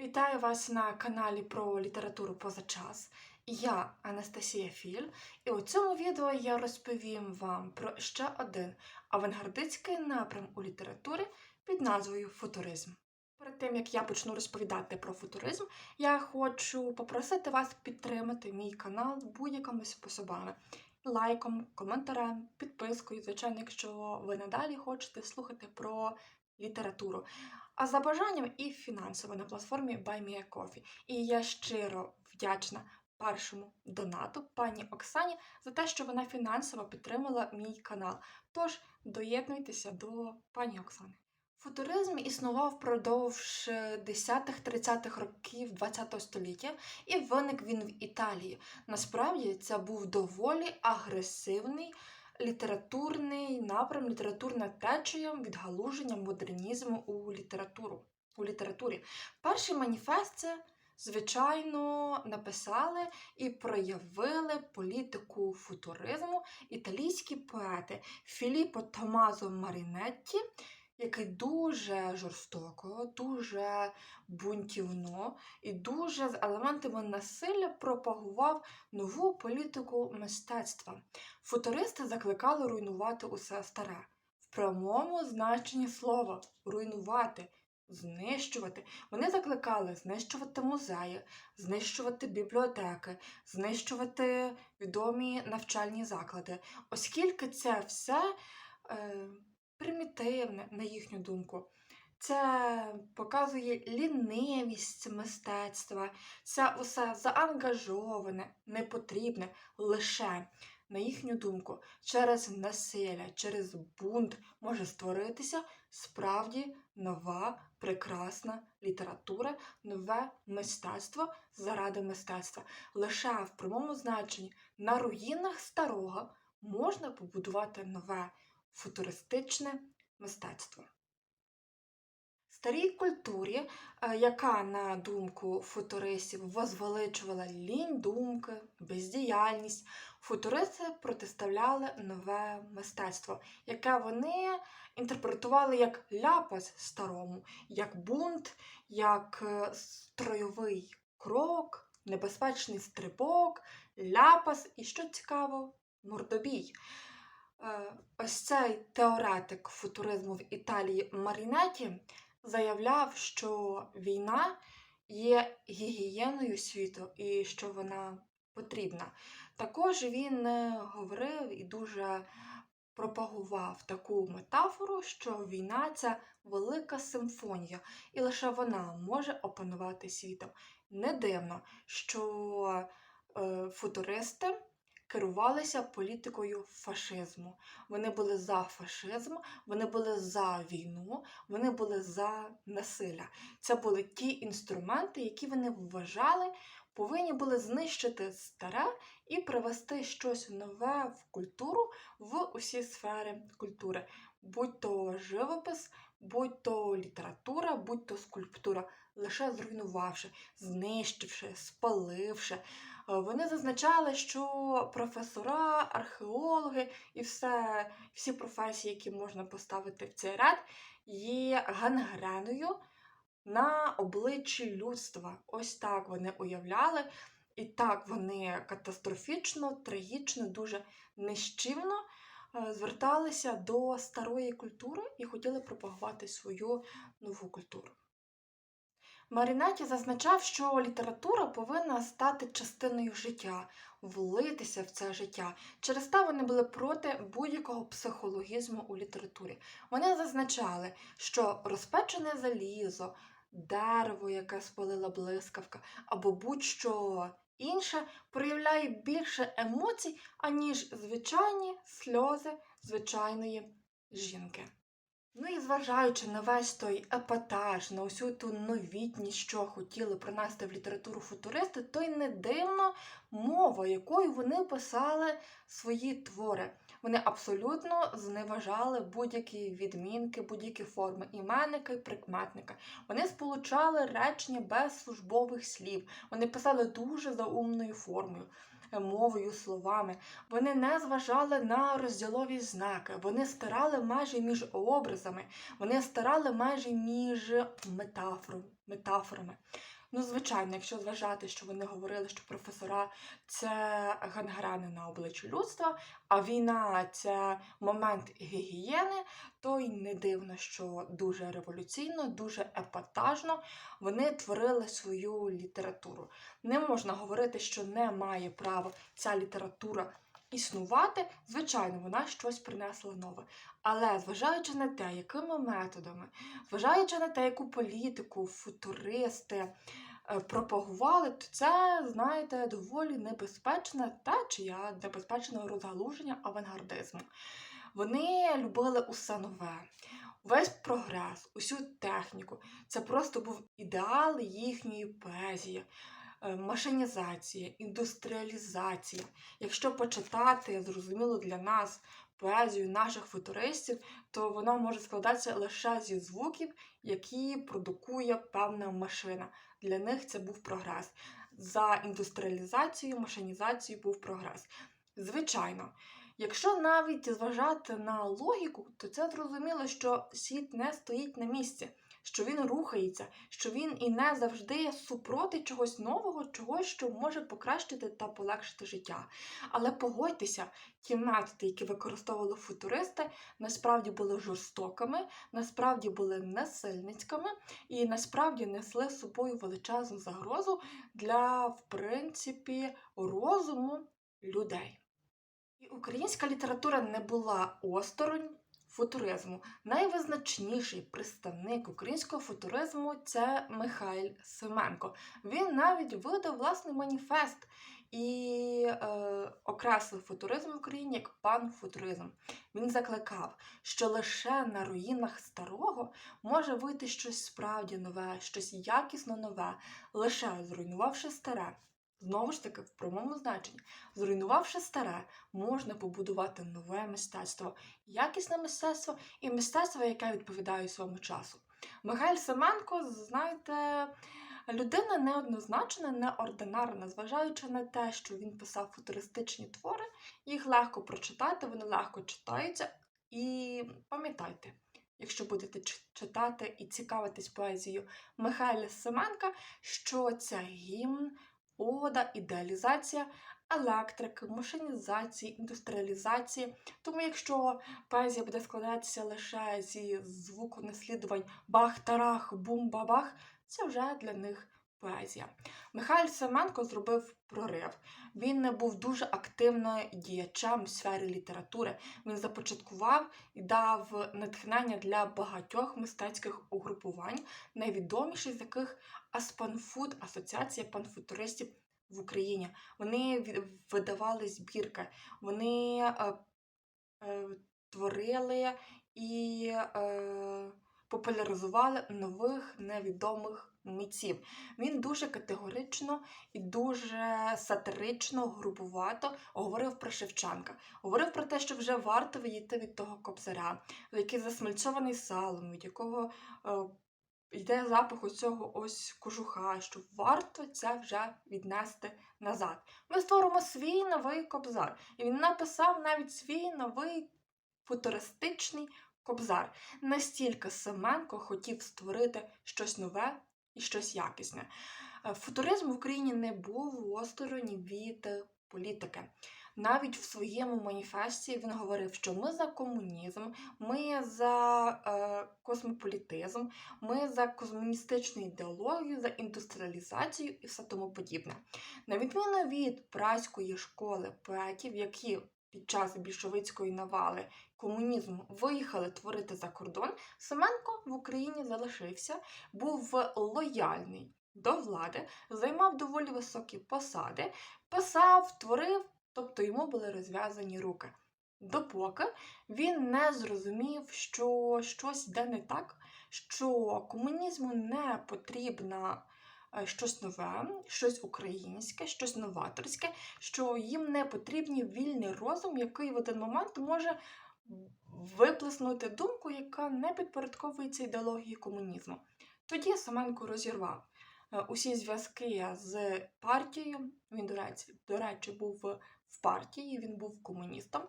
Вітаю вас на каналі про літературу поза час. Я Анастасія Філь, і у цьому відео я розповім вам про ще один авангардистський напрям у літературі під назвою футуризм. Перед тим як я почну розповідати про футуризм, я хочу попросити вас підтримати мій канал будь-якими способами. Лайком, коментарем, підпискою, звичайно, якщо ви надалі хочете слухати про літературу. А за бажанням і фінансово на платформі BuyMeACoffee. І я щиро вдячна першому донату пані Оксані за те, що вона фінансово підтримала мій канал. Тож доєднуйтеся до пані Оксани. Футуризм існував впродовж 10-30-х років ХХ століття і виник він в Італії. Насправді це був доволі агресивний літературний напрям, літературна течія відгалуження модернізму у літературу. У літературі. Перший маніфест це, звичайно, написали і проявили політику футуризму італійські поети Філіппо Томазо Марінетті, який дуже жорстоко, дуже бунтівно і дуже з елементами насилля пропагував нову політику мистецтва. Футуристи закликали руйнувати усе старе. В прямому значенні слова руйнувати, знищувати. Вони закликали знищувати музеї, знищувати бібліотеки, знищувати відомі навчальні заклади, оскільки це все е, примітивне, на їхню думку. Це показує лінивість мистецтва, це усе заангажоване, непотрібне лише, на їхню думку, через насилля, через бунт може створитися справді нова прекрасна література, нове мистецтво заради мистецтва. Лише в прямому значенні на руїнах старого можна побудувати нове футуристичне мистецтво. Старій культурі, е, яка, на думку футуристів, возвеличувала лінь думки, бездіяльність, футуристи протиставляли нове мистецтво, яке вони інтерпретували як ляпас старому, як бунт, як е, стройовий крок, небезпечний стрибок, ляпас і, що цікаво, мордобій. Ось цей теоретик футуризму в Італії Марінеті заявляв, що війна є гігієною світу і що вона потрібна. Також він е, говорив і дуже пропагував таку метафору, що війна це велика симфонія, і лише вона може опанувати світом. Не дивно, що е, футуристи керувалися політикою фашизму. Вони були за фашизм, вони були за війну, вони були за насилля. Це були ті інструменти, які вони вважали, повинні були знищити старе і привести щось нове в культуру в усі сфери культури, будь то живопис, будь то література, будь то скульптура, лише зруйнувавши, знищивши, спаливши. Вони зазначали, що професора, археологи і все, всі професії, які можна поставити в цей ряд, є гангреною на обличчі людства. Ось так вони уявляли. І так вони катастрофічно, трагічно, дуже нищівно е, зверталися до старої культури і хотіли пропагувати свою нову культуру. Марінаті зазначав, що література повинна стати частиною життя, влитися в це життя. Через те вони були проти будь-якого психологізму у літературі. Вони зазначали, що розпечене залізо, дерево, яке спалила блискавка, або будь-що інше проявляє більше емоцій, аніж звичайні сльози звичайної жінки. Ну і зважаючи на весь той епатаж, на усю ту новітність, що хотіли принести в літературу футуристи, то й не дивно мова, якою вони писали свої твори. Вони абсолютно зневажали будь-які відмінки, будь-які форми іменника і прикметника. Вони сполучали речення без службових слів. Вони писали дуже заумною формою. е, мовою, словами. Вони не зважали на розділові знаки, вони стирали межі між образами, вони стирали межі між метафорами. Ну, звичайно, якщо зважати, що вони говорили, що професора це гангрени на обличчі людства, а війна це момент гігієни, то й не дивно, що дуже революційно, дуже епатажно вони творили свою літературу. Не можна говорити, що не має права ця література існувати. Звичайно, вона щось принесла нове. Але зважаючи на те, якими методами, зважаючи на те, яку політику, футуристи е, пропагували, то це, знаєте, доволі небезпечне течія небезпечного розгалуження авангардизму. Вони любили усе нове, весь прогрес, усю техніку. Це просто був ідеал їхньої поезії. Е, Машинізація, індустріалізація. Якщо почитати, зрозуміло для нас поезію наших футуристів, то вона може складатися лише зі звуків, які продукує певна машина. Для них це був прогрес. За індустріалізацією, машинізацією був прогрес. Звичайно, якщо навіть зважати на логіку, то це зрозуміло, що світ не стоїть на місці, що він рухається, що він і не завжди супроти чогось нового, чогось, що може покращити та полегшити життя. Але погодьтеся, методи, які використовували футуристи, насправді були жорстокими, насправді були насильницькими і насправді несли з собою величезну загрозу для, в принципі, розуму людей. І українська література не була осторонь футуризму. Найвизначніший представник українського футуризму це Михайль Семенко. Він навіть видав власний маніфест і е, окреслив футуризм в Україні як панфутуризм. Він закликав, що лише на руїнах старого може вийти щось справді нове, щось якісно нове, лише зруйнувавши старе. Знову ж таки, в прямому значенні, зруйнувавши старе, можна побудувати нове мистецтво, якісне мистецтво і мистецтво, яке відповідає своєму часу. Михайль Семенко, знаєте, людина неоднозначна, неординарна, зважаючи на те, що він писав футуристичні твори, їх легко прочитати, вони легко читаються. І пам'ятайте, якщо будете читати і цікавитись поезією Михайля Семенка, що це гімн ода, ідеалізація електрики, машинізації, індустріалізації. Тому якщо поезія буде складатися лише зі звуконаслідувань бах-тарах, бум-бабах, це вже для них поезія. Михайло Семенко зробив прорив. Він не був дуже активним діячем в сфері літератури. Він започаткував і дав натхнення для багатьох мистецьких угрупувань, найвідоміший з яких Аспанфуд, Асоціація панфутуристів в Україні. Вони видавали збірки, вони е, е, творили і е, популяризували нових невідомих митців. Він дуже категорично і дуже сатирично, грубувато говорив про Шевченка. Говорив про те, що вже варто відійти від того кобзаря, який засмальцьований салом, від якого е, йде запах оцього ось кожуха, що варто це вже віднести назад. Ми створимо свій новий кобзар. І він написав навіть свій новий футуристичний кобзар. Настільки Семенко хотів створити щось нове і щось якісне. Е, Футуризм в Україні не був осторонь від політики. Навіть в своєму маніфесті він говорив, що ми за комунізм, ми за е, космополітизм, ми за комуністичну ідеологію, за індустріалізацію і все тому подібне. На відміну від праської школи поетів, які під час більшовицької навали комунізму виїхали творити за кордон, Семенко в Україні залишився, був лояльний до влади, займав доволі високі посади, писав, творив, тобто йому були розв'язані руки. Допоки він не зрозумів, що щось йде не так, що комунізму не потрібно е, щось нове, щось українське, щось новаторське, що їм не потрібний вільний розум, який в один момент може виплеснути думку, яка не підпорядковується ідеології комунізму. Тоді Семенко розірвав е, усі зв'язки з партією. Він, до речі, був в партії, він був комуністом,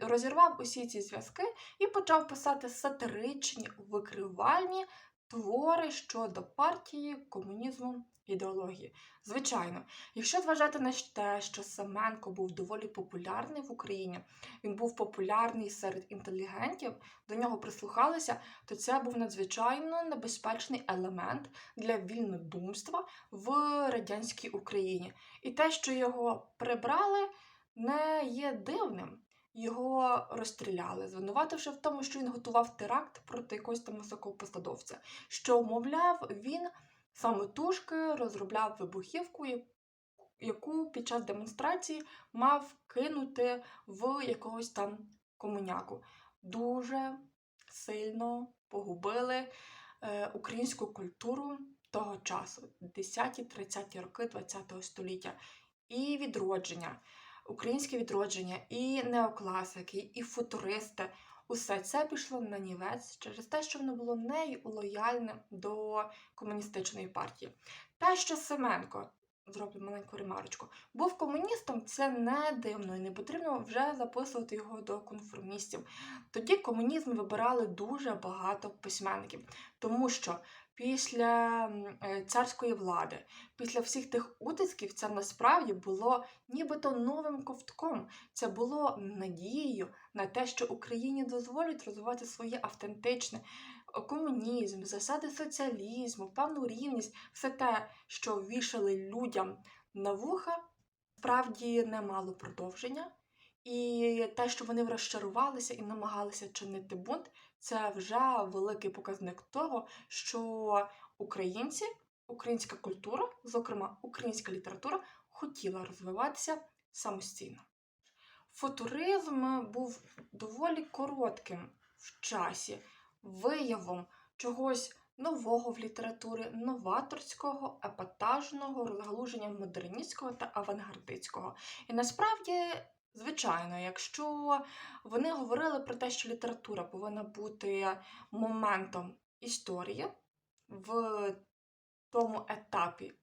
розірвав усі ці зв'язки і почав писати сатиричні, викривальні твори щодо партії, комунізму, ідеології. Звичайно, якщо зважати на те, що Семенко був доволі популярний в Україні, він був популярний серед інтелігентів, до нього прислухалися, то це був надзвичайно небезпечний елемент для вільнодумства в радянській Україні. І те, що його прибрали, не є дивним. Його розстріляли, звинувативши в тому, що він готував теракт проти якогось там високого посадовця, що, мовляв, він самотужки розробляв вибухівку, яку під час демонстрації мав кинути в якогось там комуняку. Дуже сильно погубили е, українську культуру того часу, 10-30 роки ХХ століття, і відродження, українське відродження, і неокласики, і футуристи. Усе це пішло на нівець через те, що воно було не лояльне до комуністичної партії. Те, що Семенко, зроблю маленьку ремарочку, був комуністом, це не дивно і не потрібно вже записувати його до конформістів. Тоді комунізм вибирали дуже багато письменників, тому що після е, царської влади, після всіх тих утисків, це насправді було нібито новим ковтком. Це було надією на те, що Україні дозволять розвивати своє автентичне е, комунізм, засади соціалізму, певну рівність, все те, що вішали людям на вуха, справді не мало продовження. І те, що вони розчарувалися і намагалися чинити бунт, це вже великий показник того, що українці, українська культура, зокрема українська література, хотіла розвиватися самостійно. Футуризм був доволі коротким в часі, виявом чогось нового в літературі, новаторського, епатажного, розгалуження модерністського та авангардистського. І насправді, звичайно, якщо вони говорили про те, що література повинна бути моментом історії в тому етапі,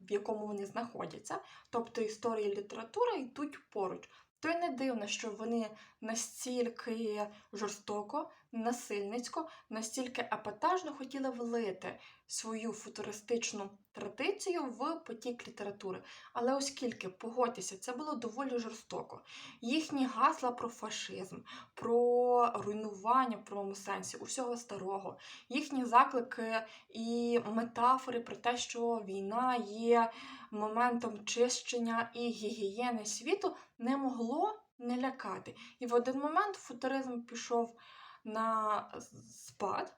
в якому вони знаходяться, тобто історія і література йдуть поруч. То й не дивно, що вони настільки жорстоко, насильницько, настільки епатажно хотіли влити свою футуристичну традицію в потік літератури. Але оскільки, погодьтеся, це було доволі жорстоко. Їхні гасла про фашизм, про руйнування в правому сенсі, усього старого, їхні заклики і метафори про те, що війна є моментом чищення і гігієни світу, не могло не лякати. І в один момент футуризм пішов на спад,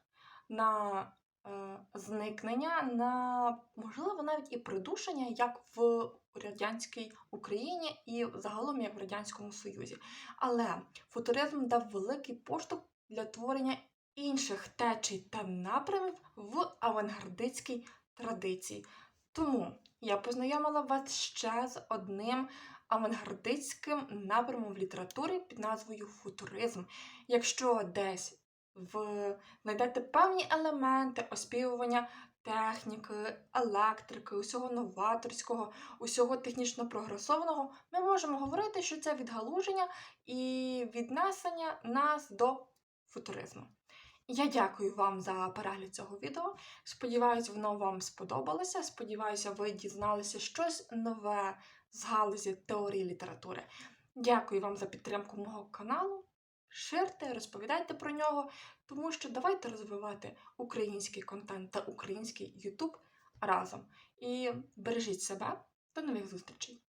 на е, зникнення, на можливо навіть і придушення, як в радянській Україні і загалом як в Радянському Союзі. Але футуризм дав великий поштовх для творення інших течій та напрямів в авангардистській традиції. Тому я познайомила вас ще з одним авангардистським напрямом в літературі під назвою футуризм. Якщо десь ви знайдете певні елементи оспівування техніки, електрики, усього новаторського, усього технічно прогресованого, ми можемо говорити, що це відгалуження і віднесення нас до футуризму. Я дякую вам за перегляд цього відео. Сподіваюсь, воно вам сподобалося. Сподіваюся, ви дізналися щось нове з галузі теорії літератури. Дякую вам за підтримку мого каналу. Ширте, розповідайте про нього, тому що давайте розвивати український контент та український YouTube разом. І бережіть себе. До нових зустрічей!